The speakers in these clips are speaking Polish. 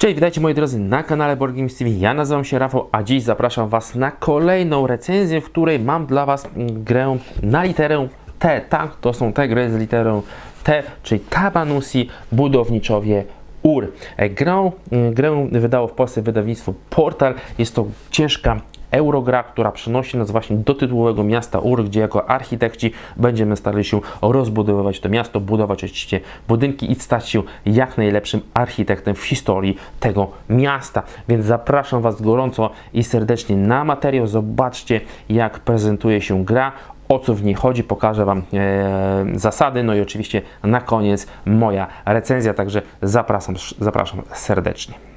Cześć, witajcie moi drodzy na kanale Board Games TV. Ja nazywam się Rafał, a dziś zapraszam Was na kolejną recenzję, w której mam dla Was grę na literę T. Tak, to są te gry z literą T, czyli Tabanusi Budowniczowie UR. E, Grę, mm, grę wydało w Polsce wydawnictwo Portal. Jest to ciężka Eurogra, która przenosi nas właśnie do tytułowego miasta Ur, gdzie jako architekci będziemy starali się rozbudowywać to miasto, budować oczywiście budynki i stać się jak najlepszym architektem w historii tego miasta. Więc zapraszam Was gorąco i serdecznie na materiał. Zobaczcie, jak prezentuje się gra. O co w niej chodzi, pokażę Wam e, zasady, no i oczywiście na koniec moja recenzja, także zapraszam, zapraszam serdecznie.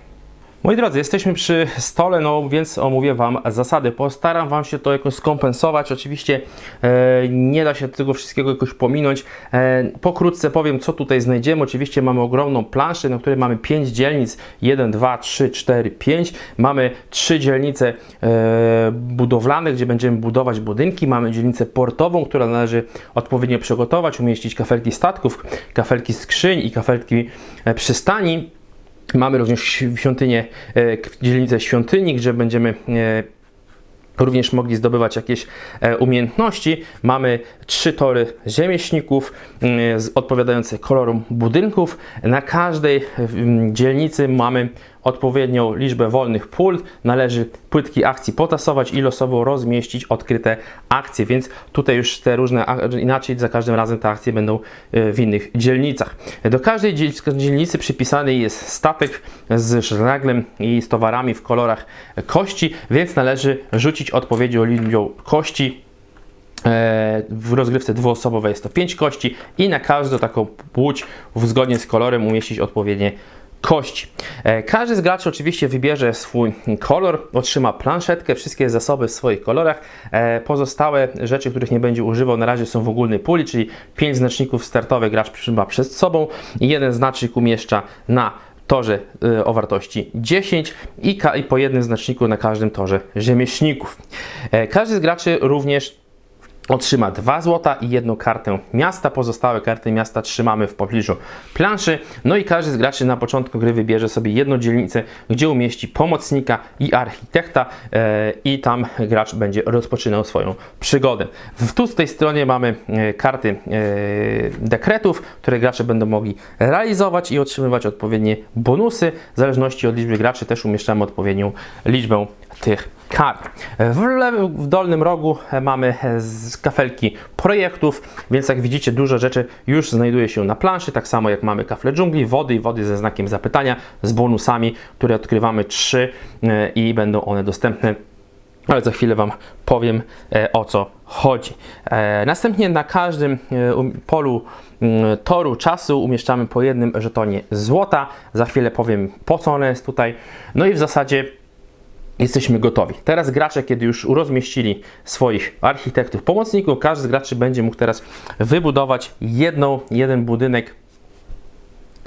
Moi drodzy, jesteśmy przy stole, no więc omówię Wam zasady. Postaram Wam się to jakoś skompensować. Oczywiście e, nie da się tego wszystkiego jakoś pominąć. E, pokrótce powiem, co tutaj znajdziemy. Oczywiście mamy ogromną planszę, na której mamy 5 dzielnic. 1, 2, 3, 4, 5. Mamy 3 dzielnice e, budowlane, gdzie będziemy budować budynki. Mamy dzielnicę portową, która należy odpowiednio przygotować, umieścić kafelki statków, kafelki skrzyń i kafelki e, przystani. Mamy również świątynię, e, dzielnicę świątyni, gdzie będziemy e, również mogli zdobywać jakieś e, umiejętności. Mamy trzy tory rzemieślników odpowiadające kolorom budynków. Na każdej dzielnicy mamy odpowiednią liczbę wolnych pól. Należy płytki akcji potasować i losowo rozmieścić odkryte akcje, więc tutaj już te różne, inaczej za każdym razem te akcje będą e, w innych dzielnicach. Do każdej dziel- dzielnicy przypisany jest statek z żaglem i z towarami w kolorach kości, więc należy rzucić odpowiednią liczbą kości E, w rozgrywce dwuosobowej jest to 5 kości i na każdą taką płóć zgodnie z kolorem umieścić odpowiednie kości. E, Każdy z graczy oczywiście wybierze swój kolor, otrzyma planszetkę, wszystkie zasoby w swoich kolorach. E, Pozostałe rzeczy, których nie będzie używał na razie są w ogólnej puli, czyli 5 znaczników startowych gracz trzyma przed sobą i jeden znacznik umieszcza na torze y, o wartości 10 i, po jednym znaczniku na każdym torze rzemieślników. E, Każdy z graczy również otrzyma 2 złota i jedną kartę miasta. Pozostałe karty miasta trzymamy w pobliżu planszy. No i każdy z graczy na początku gry wybierze sobie jedną dzielnicę, gdzie umieści pomocnika i architekta e, i tam gracz będzie rozpoczynał swoją przygodę. W tu z tej stronie mamy e, karty e, dekretów, które gracze będą mogli realizować i otrzymywać odpowiednie bonusy. W zależności od liczby graczy też umieszczamy odpowiednią liczbę tych kart. W, lewym, w dolnym rogu e, mamy e, z kafelki projektów, więc jak widzicie dużo rzeczy już znajduje się na planszy, tak samo jak mamy kafle dżungli, wody i wody ze znakiem zapytania, z bonusami, które odkrywamy trzy e, i będą one dostępne ale za chwilę Wam powiem o co chodzi. Następnie na każdym um, polu mm, toru czasu umieszczamy po jednym żetonie złota. Za chwilę powiem po co one jest tutaj. No i w zasadzie jesteśmy gotowi. Teraz gracze, kiedy już rozmieścili swoich architektów, pomocników, każdy z graczy będzie mógł teraz wybudować jedną, jeden budynek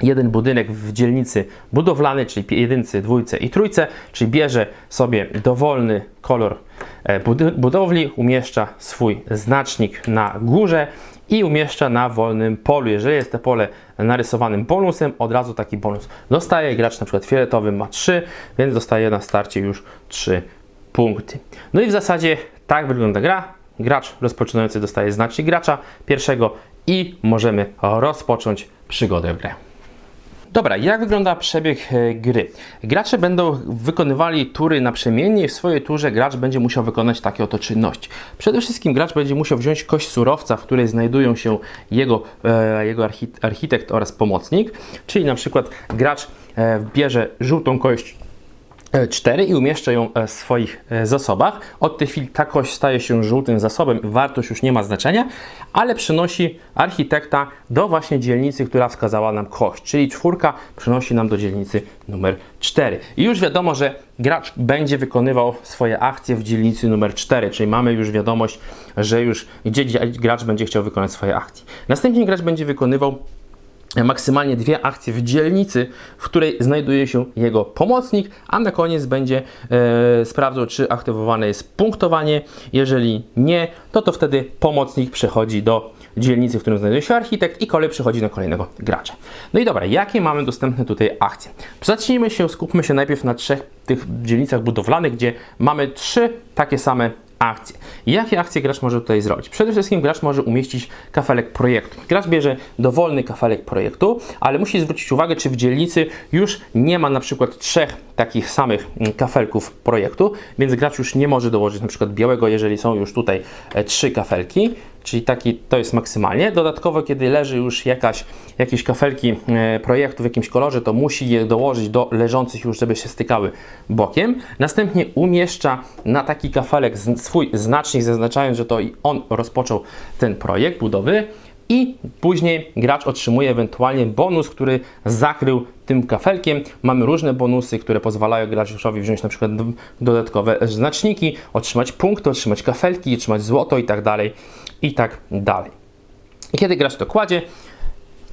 jeden budynek w dzielnicy budowlanej, czyli jedynce, dwójce i trójce, czyli bierze sobie dowolny kolor e, budowli, umieszcza swój znacznik na górze i umieszcza na wolnym polu. Jeżeli jest to pole narysowanym bonusem, od razu taki bonus dostaje. Gracz na przykład fioletowy ma 3, więc dostaje na starcie już 3 punkty. No i w zasadzie tak wygląda gra. Gracz rozpoczynający dostaje znacznik gracza pierwszego i możemy rozpocząć przygodę w grę. Dobra, jak wygląda przebieg e, gry? Gracze będą wykonywali tury naprzemiennie w swojej turze gracz będzie musiał wykonać takie oto czynności. Przede wszystkim gracz będzie musiał wziąć kość surowca, w której znajdują się jego, e, jego archi- architekt oraz pomocnik, czyli na przykład gracz e, bierze żółtą kość 4 i umieszcza ją e, w swoich e, zasobach. Od tej chwili ta kość staje się żółtym zasobem, wartość już nie ma znaczenia, ale przynosi architekta do właśnie dzielnicy, która wskazała nam kość, czyli czwórka przynosi nam do dzielnicy numer 4. I już wiadomo, że gracz będzie wykonywał swoje akcje w dzielnicy numer 4, czyli mamy już wiadomość, że już gdzie gracz będzie chciał wykonać swoje akcje. Następnie gracz będzie wykonywał maksymalnie dwie akcje w dzielnicy, w której znajduje się jego pomocnik, a na koniec będzie e, sprawdzał, czy aktywowane jest punktowanie. Jeżeli nie, to to wtedy pomocnik przechodzi do dzielnicy, w którym znajduje się architekt i kolej przechodzi do kolejnego gracza. No i dobra, jakie mamy dostępne tutaj akcje? Zacznijmy się, skupmy się najpierw na trzech tych dzielnicach budowlanych, gdzie mamy trzy takie same akcje. Jakie akcje gracz może tutaj zrobić? Przede wszystkim gracz może umieścić kafelek projektu. Gracz bierze dowolny kafelek projektu, ale musi zwrócić uwagę, czy w dzielnicy już nie ma na przykład trzech takich samych mm, kafelków projektu, więc gracz już nie może dołożyć na przykład białego, jeżeli są już tutaj e, trzy kafelki, czyli taki to jest maksymalnie. Dodatkowo, kiedy leży już jakaś, jakieś kafelki e, projektu w jakimś kolorze, to musi je dołożyć do leżących już, żeby się stykały bokiem. Następnie umieszcza na taki kafelek swój znacznik, zaznaczając, że to i on rozpoczął ten projekt budowy. I później gracz otrzymuje ewentualnie bonus, który zakrył tym kafelkiem. Mamy różne bonusy, które pozwalają graczowi wziąć na przykład dodatkowe znaczniki, otrzymać punkty, otrzymać kafelki, otrzymać złoto i tak dalej, i tak dalej. Kiedy gracz to kładzie,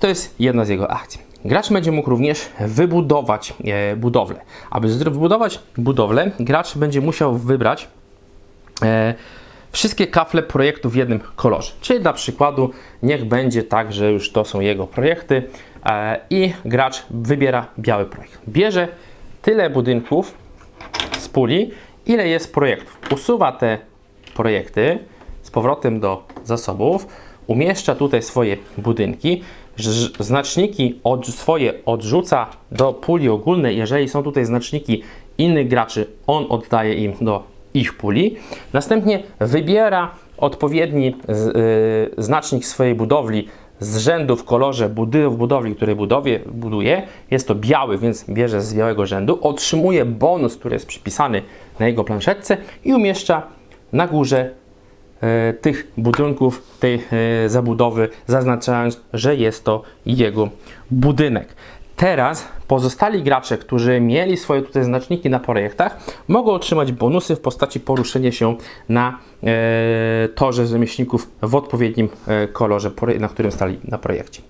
to jest jedna z jego akcji. Gracz będzie mógł również wybudować e, budowlę. Aby wybudować budowlę, gracz będzie musiał wybrać e, wszystkie kafle projektu w jednym kolorze. Czyli dla przykładu, niech będzie tak, że już to są jego projekty e, i gracz wybiera biały projekt. Bierze tyle budynków z puli, ile jest projektów. Usuwa te projekty powrotem do zasobów, umieszcza tutaj swoje budynki, znaczniki od, swoje odrzuca do puli ogólnej. Jeżeli są tutaj znaczniki innych graczy, on oddaje im do ich puli. Następnie wybiera odpowiedni y, znacznik swojej budowli z rzędu w kolorze budy- budowli, który budowie, buduje. Jest to biały, więc bierze z białego rzędu. Otrzymuje bonus, który jest przypisany na jego planszetce i umieszcza na górze tych budynków, tej e, zabudowy, zaznaczając, że jest to jego budynek. Teraz pozostali gracze, którzy mieli swoje tutaj znaczniki na projektach, mogą otrzymać bonusy w postaci poruszenia się na e, torze rzemieślników w odpowiednim e, kolorze, na którym stali na projekcie.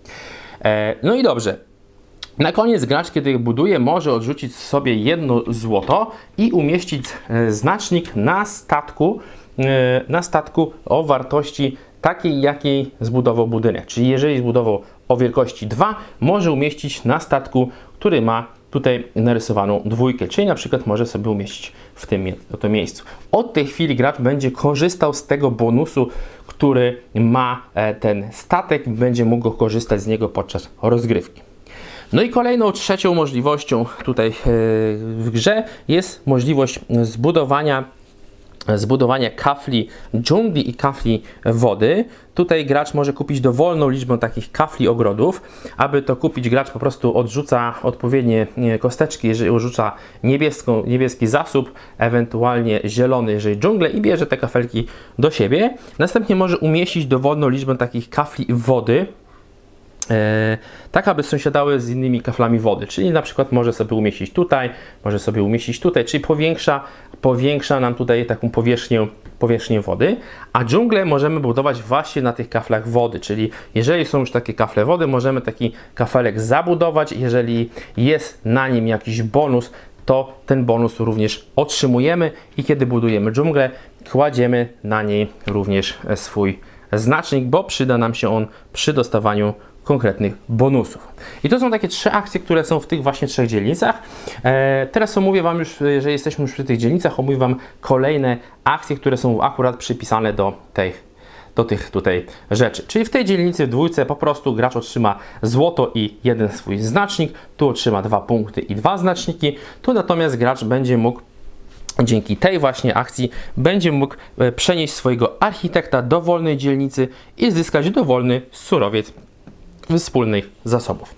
E, no i dobrze, na koniec gracz, kiedy buduje, może odrzucić sobie jedno złoto i umieścić e, znacznik na statku, e, na statku o wartości takiej, jakiej zbudował budynek. Czyli jeżeli zbudował o wielkości 2, może umieścić na statku, który ma tutaj narysowaną dwójkę, czyli na przykład może sobie umieścić w tym mie- to miejscu. Od tej chwili gracz będzie korzystał z tego bonusu, który ma e, ten statek, będzie mógł korzystać z niego podczas rozgrywki. No i kolejną, trzecią możliwością tutaj e, w grze jest możliwość zbudowania zbudowania kafli dżungli i kafli wody. Tutaj gracz może kupić dowolną liczbę takich kafli ogrodów. Aby to kupić, gracz po prostu odrzuca odpowiednie kosteczki, jeżeli odrzuca niebieską, niebieski zasób, ewentualnie zielony, jeżeli dżunglę i bierze te kafelki do siebie. Następnie może umieścić dowolną liczbę takich kafli wody, tak aby sąsiadały z innymi kaflami wody, czyli na przykład może sobie umieścić tutaj, może sobie umieścić tutaj, czyli powiększa, powiększa nam tutaj taką powierzchnię, powierzchnię wody, a dżunglę możemy budować właśnie na tych kaflach wody, czyli jeżeli są już takie kafle wody, możemy taki kafelek zabudować, jeżeli jest na nim jakiś bonus, to ten bonus również otrzymujemy. I kiedy budujemy dżunglę, kładziemy na niej również e, swój znacznik, bo przyda nam się on przy dostawaniu konkretnych bonusów. I to są takie trzy akcje, które są w tych właśnie trzech dzielnicach. E, teraz omówię Wam już, że jesteśmy już przy tych dzielnicach, omówię Wam kolejne akcje, które są akurat przypisane do tej do tych tutaj rzeczy. Czyli w tej dzielnicy w dwójce po prostu gracz otrzyma złoto i jeden swój znacznik, tu otrzyma dwa punkty i dwa znaczniki, tu natomiast gracz będzie mógł Dzięki tej właśnie akcji będzie mógł e, przenieść swojego architekta do wolnej dzielnicy i zyskać dowolny surowiec wspólnych zasobów.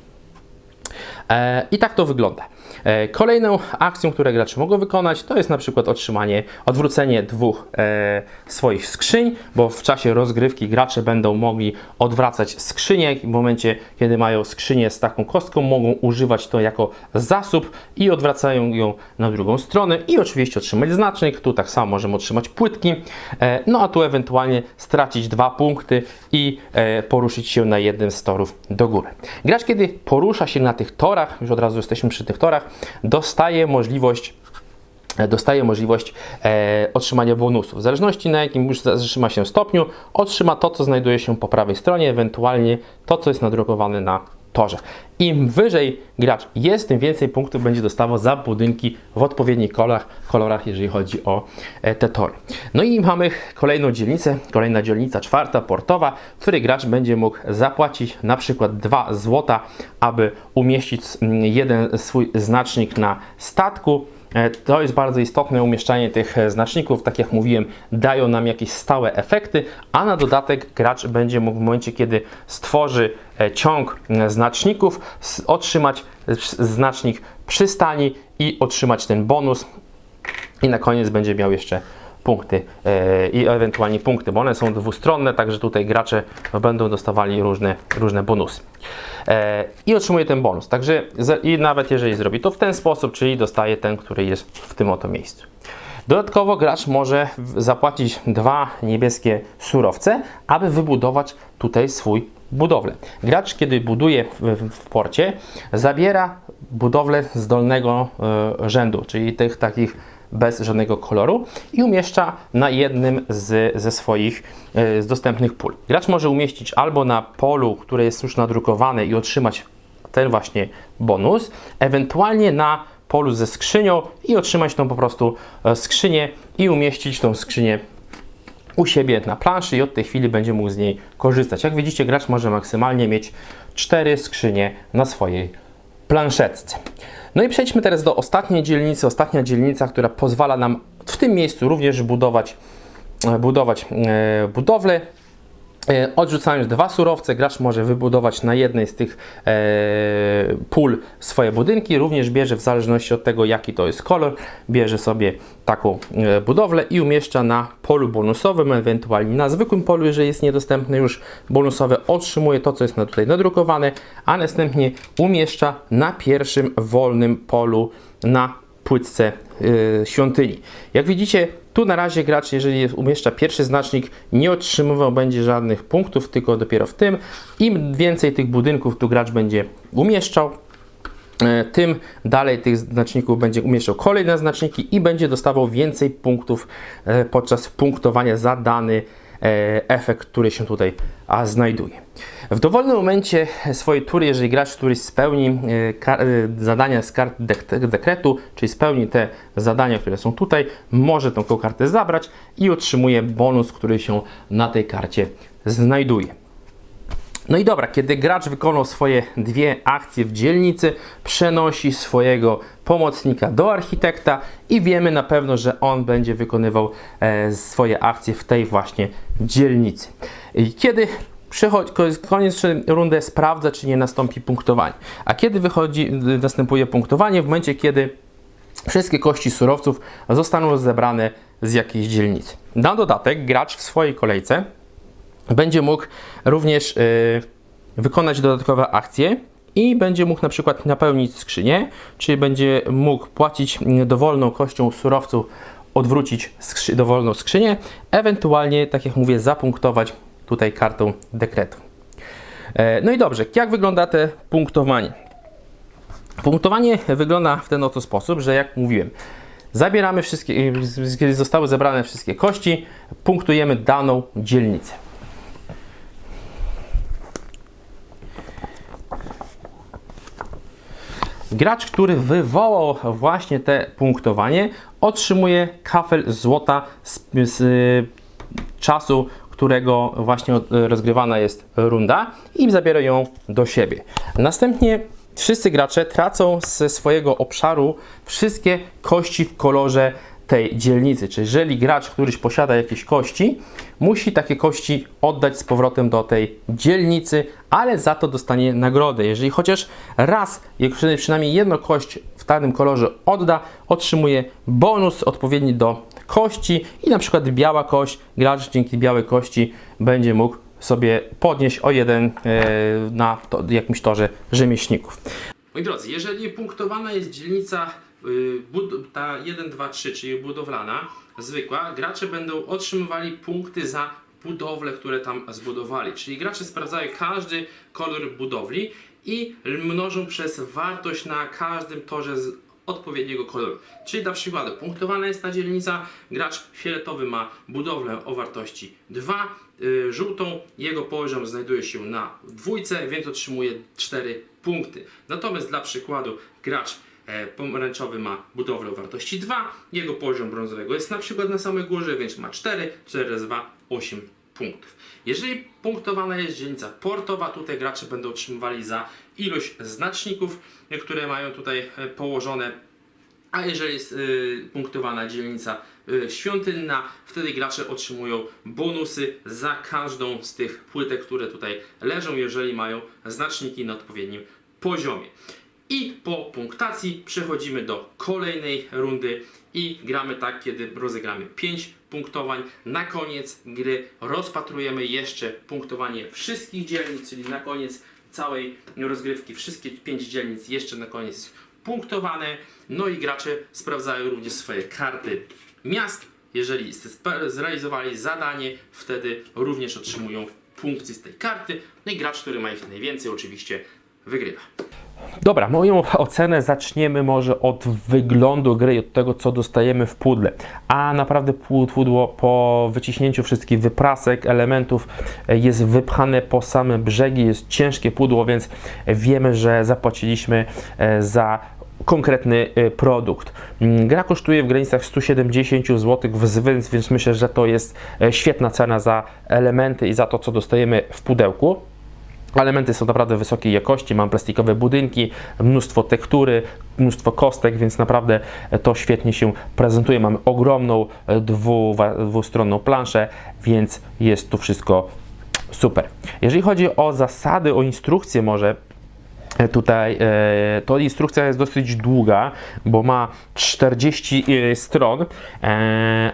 E, I tak to wygląda. E, Kolejną akcją, którą gracze mogą wykonać, to jest na przykład otrzymanie, odwrócenie dwóch e, swoich skrzyń, bo w czasie rozgrywki gracze będą mogli odwracać skrzynię. W momencie, kiedy mają skrzynię z taką kostką, mogą używać to jako zasób i odwracają ją na drugą stronę i oczywiście otrzymać znacznik. Tu tak samo możemy otrzymać płytki, e, no a tu ewentualnie stracić dwa punkty i e, poruszyć się na jednym z torów do góry. Gracz, kiedy porusza się na tych torach, już od razu jesteśmy przy tych torach, dostaje możliwość dostaje możliwość e, otrzymania bonusów. W zależności na jakim już zatrzyma się stopniu, otrzyma to, co znajduje się po prawej stronie, ewentualnie to, co jest nadrukowane na torze. Im wyżej gracz jest, tym więcej punktów będzie dostawał za budynki w odpowiednich kolorach, kolorach jeżeli chodzi o e, te tory. No i mamy kolejną dzielnicę, kolejna dzielnica czwarta, portowa, w której gracz będzie mógł zapłacić na przykład 2 złota, aby umieścić mm, jeden swój znacznik na statku. E, To jest bardzo istotne umieszczanie tych e, znaczników, tak jak mówiłem, dają nam jakieś stałe efekty, a na dodatek gracz będzie mógł w momencie, kiedy stworzy e, ciąg znaczników, otrzymać znacznik przystani i otrzymać ten bonus. I na koniec będzie miał jeszcze punkty e, i ewentualnie punkty, bo one są dwustronne, także tutaj gracze będą dostawali różne, różne bonusy. E, I otrzymuje ten bonus. Także i nawet jeżeli zrobi to w ten sposób, czyli dostaje ten, który jest w tym oto miejscu. Dodatkowo gracz może zapłacić dwa niebieskie surowce, aby wybudować tutaj swój budowlę. Gracz, kiedy buduje w, w, porcie, zabiera budowlę z dolnego e, rzędu, czyli tych takich bez żadnego koloru i umieszcza na jednym z, ze swoich e, z dostępnych pól. Gracz może umieścić albo na polu, które jest już nadrukowane i otrzymać ten właśnie bonus, ewentualnie na polu ze skrzynią i otrzymać tą po prostu e, skrzynię i umieścić tą skrzynię u siebie na planszy i od tej chwili będzie mógł z niej korzystać. Jak widzicie, gracz może maksymalnie mieć cztery skrzynie na swojej planszetce. No i przejdźmy teraz do ostatniej dzielnicy. Ostatnia dzielnica, która pozwala nam w tym miejscu również budować, e, budować e, budowlę. E, Odrzucając dwa surowce, gracz może wybudować na jednej z tych e, pól swoje budynki. Również bierze w zależności od tego, jaki to jest kolor, bierze sobie taką e, budowlę i umieszcza na polu bonusowym, ewentualnie na zwykłym polu, jeżeli jest niedostępne już bonusowe, otrzymuje to, co jest na- tutaj nadrukowane, a następnie umieszcza na pierwszym wolnym polu na płytce y, świątyni. Jak widzicie, tu na razie gracz, jeżeli umieszcza pierwszy znacznik, nie otrzymywał będzie żadnych punktów, tylko dopiero w tym. Im więcej tych budynków tu gracz będzie umieszczał, e, tym dalej tych znaczników będzie umieszczał kolejne znaczniki i będzie dostawał więcej punktów e, podczas punktowania za dany e, efekt, który się tutaj znajduje. W dowolnym momencie swojej tury, jeżeli gracz któryś spełni e, e, zadania z kart dek- dekretu, czyli spełni te zadania, które są tutaj, może tą kartę zabrać i otrzymuje bonus, który się na tej karcie znajduje. No i dobra, kiedy gracz wykonał swoje dwie akcje w dzielnicy, przenosi swojego pomocnika do architekta i wiemy na pewno, że on będzie wykonywał e, swoje akcje w tej właśnie dzielnicy. I kiedy przychodzi, ko- koniec rundy sprawdza, czy nie nastąpi punktowanie. A kiedy wychodzi, następuje punktowanie? W momencie, kiedy wszystkie kości surowców zostaną zebrane z jakiejś dzielnicy. Na dodatek gracz w swojej kolejce będzie mógł również y, wykonać dodatkowe akcje i będzie mógł na przykład napełnić skrzynię, czyli będzie mógł płacić dowolną kością surowców, odwrócić skrzy- dowolną skrzynię, ewentualnie, tak jak mówię, zapunktować tutaj kartą dekretu. E, No i dobrze, jak wygląda te punktowanie? Punktowanie wygląda w ten oto sposób, że jak mówiłem, zabieramy wszystkie, kiedy zostały zebrane wszystkie kości, punktujemy daną dzielnicę. Gracz, który wywołał właśnie te punktowanie, otrzymuje kafel złota z, z czasu, którego właśnie od- rozgrywana jest runda i zabiera ją do siebie. Następnie wszyscy gracze tracą ze swojego obszaru wszystkie kości w kolorze tej dzielnicy. Czyli jeżeli gracz któryś posiada jakieś kości, musi takie kości oddać z powrotem do tej dzielnicy, ale za to dostanie nagrodę. Jeżeli chociaż raz, przynajmniej jedną kość w danym kolorze odda, otrzymuje bonus odpowiedni do kości i na przykład biała kość, gracz dzięki białej kości będzie mógł sobie podnieść o jeden e, na to, jakimś torze rzemieślników. Moi drodzy, jeżeli punktowana jest dzielnica y, ta 1, 2, 3, czyli budowlana, zwykła, gracze będą otrzymywali punkty za budowle, które tam zbudowali. Czyli gracze sprawdzają każdy kolor budowli i mnożą przez wartość na każdym torze odpowiedniego koloru. Czyli dla przykładu, punktowana jest ta dzielnica, gracz fioletowy ma budowlę o wartości 2, y, żółtą, jego poziom znajduje się na dwójce, więc otrzymuje 4 punkty. Natomiast dla przykładu, gracz e, pomarańczowy ma budowlę o wartości 2, jego poziom brązowego jest na przykład na samej górze, więc ma 4, 4 razy 2, 8 punktów. Jeżeli punktowana jest dzielnica portowa, tutaj gracze będą otrzymywali za ilość znaczników, e, które mają tutaj e, położone a jeżeli jest y, punktowana dzielnica y, świątynna, wtedy gracze otrzymują bonusy za każdą z tych płytek, które tutaj leżą, jeżeli mają znaczniki na odpowiednim poziomie. I po punktacji przechodzimy do kolejnej rundy i gramy tak, kiedy rozegramy 5 punktowań. Na koniec gry rozpatrujemy jeszcze punktowanie wszystkich dzielnic, czyli na koniec całej rozgrywki wszystkie 5 dzielnic jeszcze na koniec punktowane. No i gracze sprawdzają również swoje karty miast. Jeżeli zrealizowali zadanie, wtedy również otrzymują punkty z tej karty. No i gracz, który ma ich najwięcej, oczywiście wygrywa. Dobra, moją ocenę zaczniemy może od wyglądu gry i od tego, co dostajemy w pudle. A naprawdę pu- pudło po wyciśnięciu wszystkich wyprasek, elementów e, jest wypchane po same brzegi, jest ciężkie pudło, więc wiemy, że zapłaciliśmy e, za konkretny e, produkt. Mm, Gra kosztuje w granicach 170 zł, więc, myślę, że to jest świetna cena za elementy i za to, co dostajemy w pudełku. Elementy są naprawdę wysokiej jakości, mam plastikowe budynki, mnóstwo tektury, mnóstwo kostek, więc naprawdę to świetnie się prezentuje. Mamy ogromną e, dwu, dwustronną planszę, więc jest tu wszystko super. Jeżeli chodzi o zasady, o instrukcję może, E, Tutaj e, to instrukcja jest dosyć długa, bo ma 40 e, stron,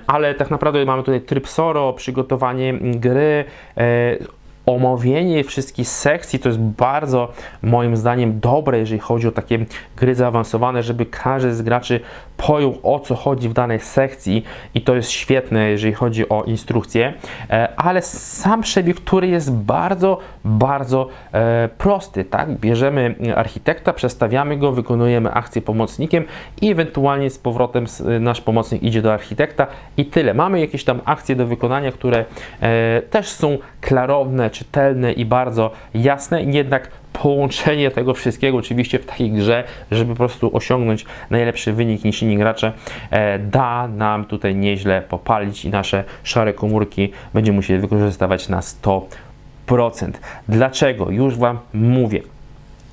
ale tak naprawdę mamy tutaj tryb SORO, przygotowanie gry, omówienie wszystkich sekcji. To jest bardzo moim zdaniem dobre, jeżeli chodzi o takie gry zaawansowane, żeby każdy z graczy pojął o co chodzi w danej sekcji i to jest świetne, jeżeli chodzi o instrukcję, e, ale sam przebieg, który jest bardzo, bardzo e, prosty, tak? Bierzemy architekta, przestawiamy go, wykonujemy akcję pomocnikiem i ewentualnie z powrotem nasz pomocnik idzie do architekta i tyle. Mamy jakieś tam akcje do wykonania, które e, też są klarowne, czytelne i bardzo jasne, jednak połączenie tego wszystkiego oczywiście w takiej grze, żeby po prostu osiągnąć najlepszy wynik niż inni gracze, e, da nam tutaj nieźle popalić i nasze szare komórki będziemy musieli wykorzystywać na 100%. Dlaczego? Już Wam mówię.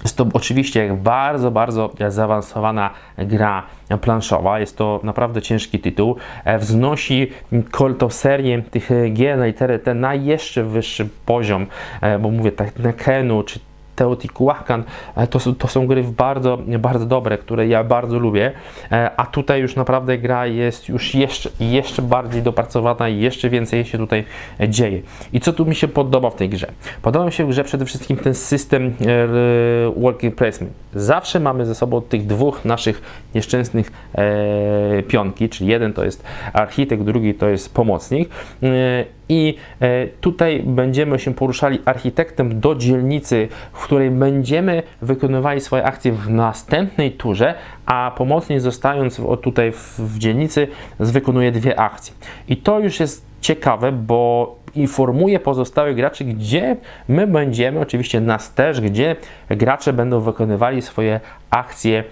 Jest to oczywiście bardzo, bardzo zaawansowana gra planszowa. Jest to naprawdę ciężki tytuł. E, Wznosi kol- tą serię tych gier na literę T na jeszcze wyższy poziom, e, bo mówię tak na Kenu czy Teotihuacan, e, to, to są gry bardzo, bardzo dobre, które ja bardzo lubię, e, a tutaj już naprawdę gra jest już jeszcze, jeszcze bardziej dopracowana i jeszcze więcej się tutaj e, dzieje. I co tu mi się podoba w tej grze? Podoba mi się w grze przede wszystkim ten system working placement. Zawsze mamy ze sobą tych dwóch naszych nieszczęsnych pionki, czyli jeden to jest architekt, drugi to jest pomocnik. I e, tutaj będziemy się poruszali architektem do dzielnicy, w której będziemy wykonywali swoje akcje w następnej turze, a pomocnik zostając tutaj w dzielnicy wykonuje dwie akcje. I to już jest ciekawe, bo informuje pozostałych graczy, gdzie my będziemy, oczywiście nas też, gdzie gracze będą wykonywali swoje akcje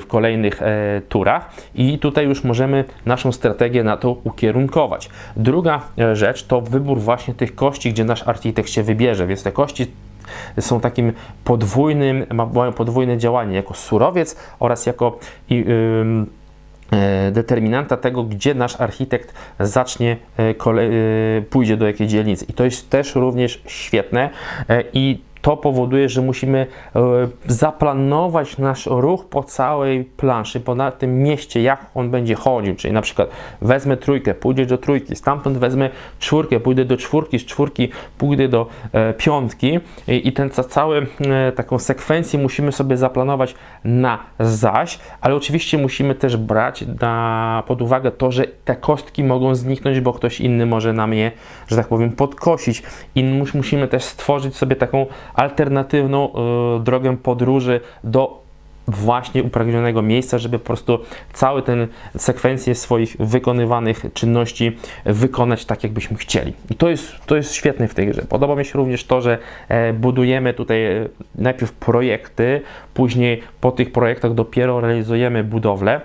w kolejnych e, turach i tutaj już możemy naszą strategię na to ukierunkować. Druga e, rzecz to wybór właśnie tych kości, gdzie nasz architekt się wybierze, więc te kości są takim podwójnym, ma- mają podwójne działanie jako surowiec oraz jako e, determinanta tego, gdzie nasz architekt zacznie e, e, pójdzie do jakiej dzielnicy. I to jest też również świetne e, i to powoduje, że musimy e, zaplanować nasz ruch po całej planszy, po tym mieście, jak on będzie chodził. Czyli na przykład wezmę trójkę, pójdę do trójki, stamtąd wezmę czwórkę, pójdę do czwórki, z czwórki pójdę do e, piątki i, i ten ca, cały e, taką sekwencję musimy sobie zaplanować na zaś, ale oczywiście musimy też brać na, pod uwagę to, że te kostki mogą zniknąć, bo ktoś inny może nam je, że tak powiem, podkosić i mus, musimy też stworzyć sobie taką alternatywną e, drogę podróży do właśnie upragnionego miejsca, żeby po prostu cały ten sekwencję swoich wykonywanych czynności wykonać tak, jakbyśmy chcieli. I to jest, to jest świetne w tej grze. Podoba mi się również to, że e, budujemy tutaj e, najpierw projekty, później po tych projektach dopiero realizujemy budowlę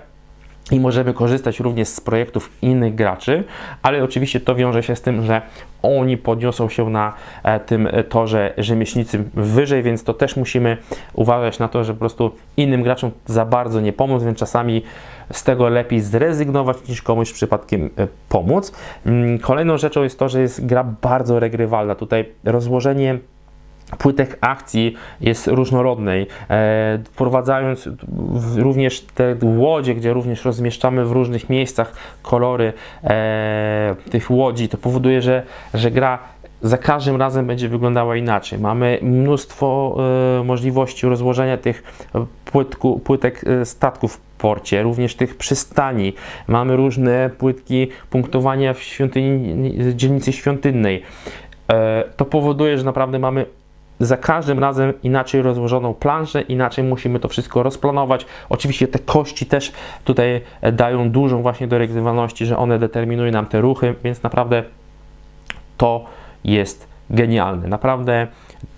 i możemy korzystać również z projektów innych graczy, ale oczywiście to wiąże się z tym, że oni podniosą się na e, tym torze rzemieślnicy wyżej, więc to też musimy uważać na to, że po prostu innym graczom za bardzo nie pomóc, więc czasami z tego lepiej zrezygnować niż komuś przypadkiem e, pomóc. Mm, Kolejną rzeczą jest to, że jest gra bardzo regrywalna. Tutaj rozłożenie płytek akcji jest różnorodnej, e, wprowadzając również te łodzie, gdzie również rozmieszczamy w różnych miejscach kolory e, tych łodzi, to powoduje, że, że gra za każdym razem będzie wyglądała inaczej. Mamy mnóstwo e, możliwości rozłożenia tych płytku, płytek statków w porcie, również tych przystani. Mamy różne płytki punktowania w świątyni, dzielnicy świątynnej. To powoduje, że naprawdę mamy za każdym razem inaczej rozłożoną planszę, inaczej musimy to wszystko rozplanować. Oczywiście te kości też tutaj e, dają dużą właśnie do regrywalności, że one determinują nam te ruchy, więc naprawdę to jest genialne. Naprawdę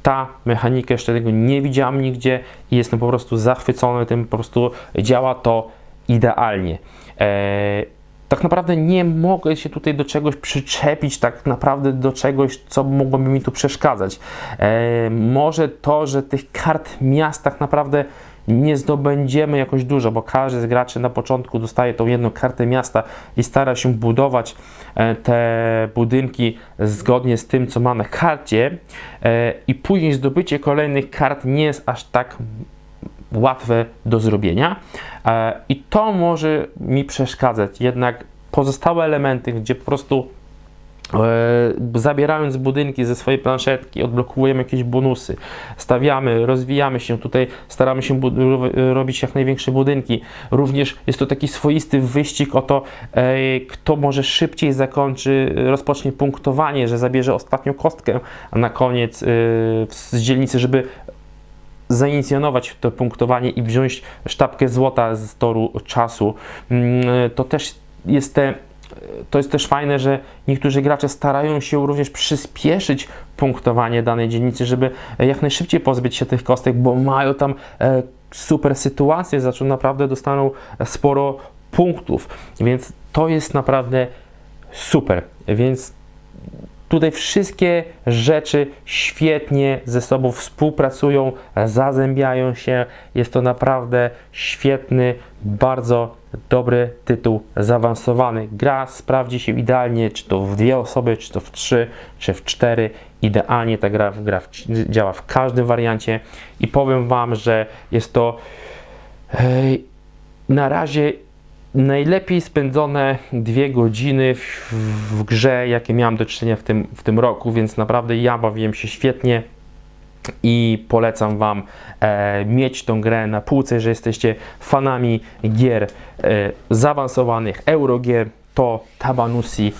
ta mechanika jeszcze tego nie widziałam nigdzie i jestem po prostu zachwycony tym, po prostu działa to idealnie. Eee, tak naprawdę nie mogę się tutaj do czegoś przyczepić, tak naprawdę do czegoś, co mogłoby mi tu przeszkadzać. Eee, może to, że tych kart miast tak naprawdę nie zdobędziemy jakoś dużo, bo każdy z graczy na początku dostaje tą jedną kartę miasta i stara się budować e, te budynki zgodnie z tym, co ma na karcie e, i później zdobycie kolejnych kart nie jest aż tak łatwe do zrobienia e, i to może mi przeszkadzać. Jednak pozostałe elementy, gdzie po prostu e, zabierając budynki ze swojej planszetki, odblokowujemy jakieś bonusy, stawiamy, rozwijamy się, tutaj staramy się robić jak największe budynki. Również jest to taki swoisty wyścig o to, e, kto może szybciej zakończy, rozpocznie punktowanie, że zabierze ostatnią kostkę, na koniec z dzielnicy, żeby zainicjonować to punktowanie i wziąć sztabkę złota z toru czasu. Mm, To też jest te, to jest też fajne, że niektórzy gracze starają się również przyspieszyć punktowanie danej dzielnicy, żeby jak najszybciej pozbyć się tych kostek, bo mają tam e, super sytuacje, za naprawdę dostaną sporo punktów, więc to jest naprawdę super, więc Tutaj wszystkie rzeczy świetnie ze sobą współpracują, zazębiają się. Jest to naprawdę świetny, bardzo dobry tytuł zaawansowany. Gra sprawdzi się idealnie, czy to w dwie osoby, czy to w trzy, czy w cztery. Idealnie ta gra, gra w, działa w każdym wariancie i powiem Wam, że jest to na razie najlepiej spędzone dwie godziny w, w grze, jakie miałem do czynienia w tym, w tym roku, więc naprawdę ja bawiłem się świetnie i polecam Wam e, mieć tą grę na półce, że jesteście fanami gier e, zaawansowanych, eurogier, to Tabanusi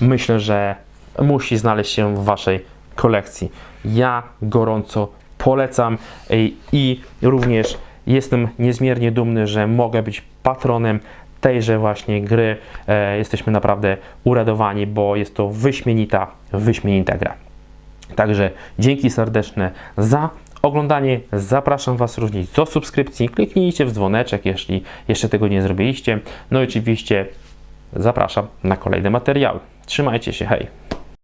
myślę, że musi znaleźć się w Waszej kolekcji. Ja gorąco polecam i, i również jestem niezmiernie dumny, że mogę być patronem tejże właśnie gry. E, jesteśmy naprawdę uradowani, bo jest to wyśmienita, wyśmienita gra. Także dzięki serdeczne za oglądanie. Zapraszam Was również do subskrypcji. Kliknijcie w dzwoneczek, jeśli jeszcze tego nie zrobiliście. No i oczywiście zapraszam na kolejne materiały. Trzymajcie się, hej!